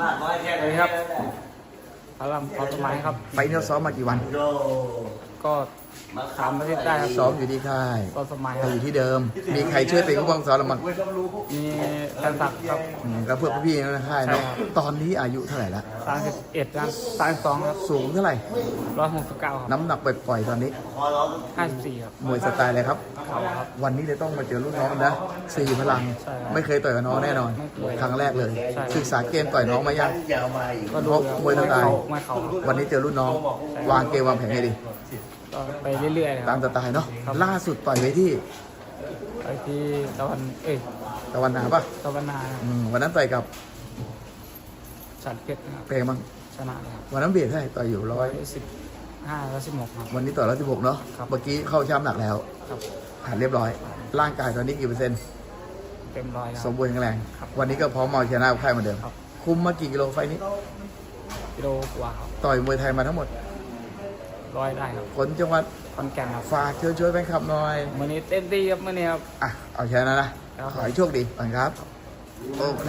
มากน้อยแค่ไหนสวัสดีครับพลังพอสมัยครับ ไฟท์เนี่ยซ้อมมากี่วันโดก็ สามอาทิตย์ได้ครับซ้อมอยู่ที่ค่ายพอสมัยคเรารับอยู่ที่เดิม มีใครช่วยเป็นผู้บังซ้อมเราบ้างมีแฟนศักดิ์ครับอืมก็เพื่อพี่ๆในค่ายเนาะใช่ครับตอนนี้อายุเท่าไหร่ละสามสิบเอ็ดครับสามสิบสองครับสูงเท่าไหร่ ร้อยหกสิบเก้าครับน้ำหนักปล่อยๆตอนนี้คอร้องห้าสิบสี่ครับมวยสไตล์อะไรครับ เขาครับ วันนี้เลยต้องมาเจอรุ่นน้องนะสี่พลัง ใช่ครับไม่เคยต่อยกับน้องแน่นอน ไม่เคยครั้งแรกเลย ใช่ ศึกษาเกมต่อยน้องมายังยาวมาอีกก็ดูมวยสไตล์ไม่เขาครับวันนี้เจอรุ่นน้อง วางเกมวางแผนให้ดี ก็ไปเรื่อยๆคตารัมบ สไตล์เนาะครับ ล่าสุดต่อยไว้ที่ไปที่ตะวันเอ้ยตะวันนาปะตะวันนาครับอืมวันนั้นต่อยกับฉันเพชรนะครับเพลงมั้งชนะเลยครับวันนั้นเบียดเท่าไหร่ต่อยอยู่ร้ร้ออยยสิบห้าร้อยสิบหกครับ วันนี้ต่อยร้อยสิบหกเนาะครับ เมื่อกี้เข้าช่ำหนักแล้วครับผ่านเรียบร้อย ร่างกายตอนนี้กี่เปอร์เซ็นต์เต็มร้อยแล้วสมบูรณ์แข็งแรง ครับวันนี้ก็พร้อมมาเอาชนะกับค่ายเหมือนเดิม ครับ คุมมากี่กิโลไฟล์นี้ กิโลกว่าครับต่อยมวยไทยมาทั้งหมด ร้อยได้ครับคนจังหวัดคอนแก่นครับฝากเชิญช่วยแฟนคลับหน่อยวันนี้เต็มที่ครับวันนี้ครับ อะ เอาชนะนะครับขอให้โชคดีก่อนครับ โอเค